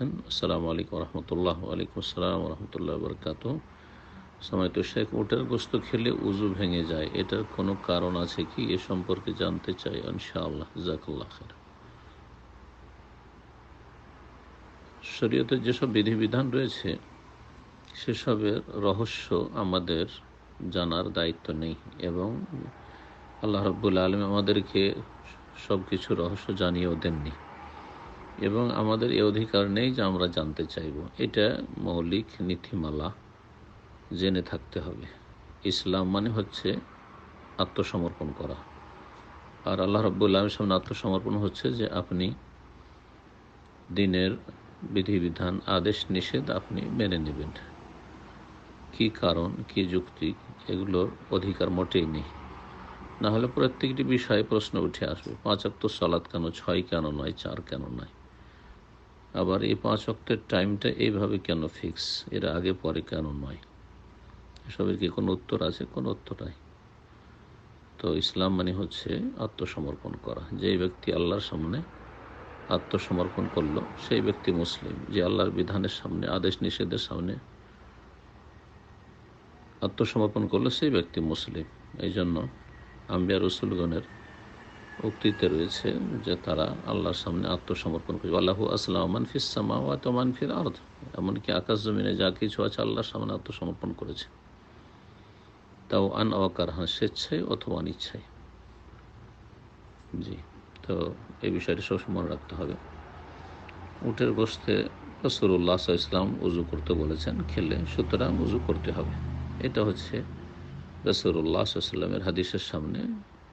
বলেছেন আসসালামু আলাইকুম রহমতুল্লাহ ওয়ালাইকুম আসসালাম রহমতুল্লাহ বরকাত সময় তো শেখ, উটের গোস্ত খেলে উজু ভেঙে যায়, এটার কোনো কারণ আছে কি? এ সম্পর্কে জানতে চাই ইনশাআল্লাহ। জাকুল্লাহ খের শরীয়তের যেসব বিধিবিধান রয়েছে, সেসবের রহস্য আমাদের জানার দায়িত্ব নেই এবং আল্লাহ রব্বুল আলম আমাদেরকে সব কিছু রহস্য জানিয়েও দেননি। এবং আমাদের এ অধিকার নেই যে আমরা জানতে চাইব। এটা মৌলিক নীতিমালা, জেনে থাকতে হবে। ইসলাম মানে হচ্ছে আত্মসমর্পণ করা। আর আল্লাহ রব্বুল্লাহের সামনে আত্মসমর্পণ হচ্ছে যে আপনি দিনের বিধিবিধান, আদেশ, নিষেধ আপনি মেনে নেবেন। কি কারণ, কি যুক্তি, এগুলোর অধিকার মোটেই নেই। না হলে প্রত্যেকটি বিষয়ে প্রশ্ন উঠে আসবে। পাঁচ অক্ত সলাদ কেন, ছয় কেন নয়, চার কেন নয়? আবার এই পাঁচ অক্টের টাইমটা এইভাবে কেন ফিক্স এর আগে, পরে কেন নয়? এসবের কি কোনো উত্তর আছে? কোনো উত্তর নাই। তো ইসলাম মানে হচ্ছে আত্মসমর্পণ করা। যে ব্যক্তি আল্লাহর সামনে আত্মসমর্পণ করল, সেই ব্যক্তি মুসলিম। যে আল্লাহর বিধানের সামনে, আদেশ নিষেধের সামনে আত্মসমর্পণ করল, সেই ব্যক্তি মুসলিম। এই জন্য আম্বিয়া রসুলগণের উক্তিতে রয়েছে যে তারা আল্লাহর সামনে আত্মসমর্পণ করছে আল্লাহু আসলাম মানফিস সামাওয়াত মানফির আর্থ এমনকি আকাশ জমিনে যা কিছু আছে আল্লাহর সামনে আত্মসমর্পণ করেছে। তাও আন অকার হান স্বেচ্ছায় অথবা অনিচ্ছায়। জি, তো এই বিষয়টি সবসময় মনে রাখতে হবে। উটের গোস্তে রসুল্লাহ ইসলাম উজু করতে বলেছেন, খেলে সুতরাং উজু করতে হবে। এটা হচ্ছে রসুল্লাহ সাল্লামের হাদিসের সামনে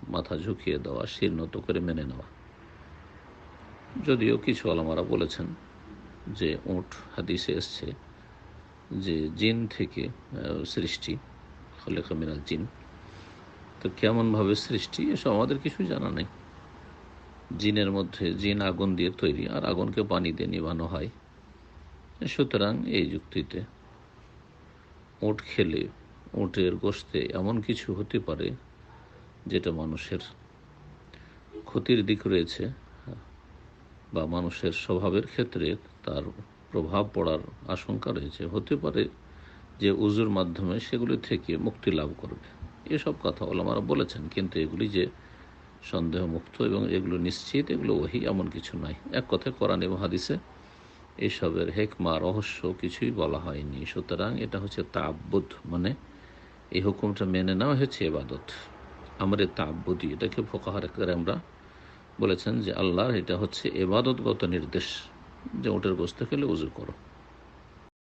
মাথা ঝুঁকিয়ে দেওয়া, শির নত করে মেনে নেওয়া। যদিও কিছু আলামারা বলেছেন যে, উঁট হাদিসে এসছে যে, জিন থেকে সৃষ্টি, খলেকা মিনাল জিন। তো কেমনভাবে সৃষ্টি, এসব আমাদের কিছু জানা নেই। জিনের মধ্যে জিন আগুন দিয়ে তৈরি, আর আগুনকে পানি দিয়ে নিবানো হয়। সুতরাং এই যুক্তিতে উঁট খেলে, উঁটের গোস্তে এমন কিছু হতে পারে যেটা মানুষের ক্ষতির দিক রয়েছে, বা মানুষের স্বভাবের ক্ষেত্রে তার প্রভাব পড়ার আশঙ্কা রয়েছে। হতে পারে যে উজুর মাধ্যমে সেগুলি থেকে মুক্তি লাভ করবে। এসব কথা ওলামারা বলেছেন, কিন্তু এগুলি যে সন্দেহ মুক্ত এবং এগুলো নিশ্চিত, এগুলো ওহি এমন কিছু নয়। এক কথায় কোরআন এবং হাদিসে এসবের হেকমা, রহস্য কিছুই বলা হয়নি। সুতরাং এটা হচ্ছে তাব্বুদ মানে এই হুকুমটা মেনে নেওয়া হয়েছে এবাদত। আমরা তাব্বদি এটাকে ফোকাহার করে আমরা বলেছেন যে আল্লাহর এটা হচ্ছে এবাদতগত নির্দেশ। যে ওটের গোস্ত খেলে উজু করো।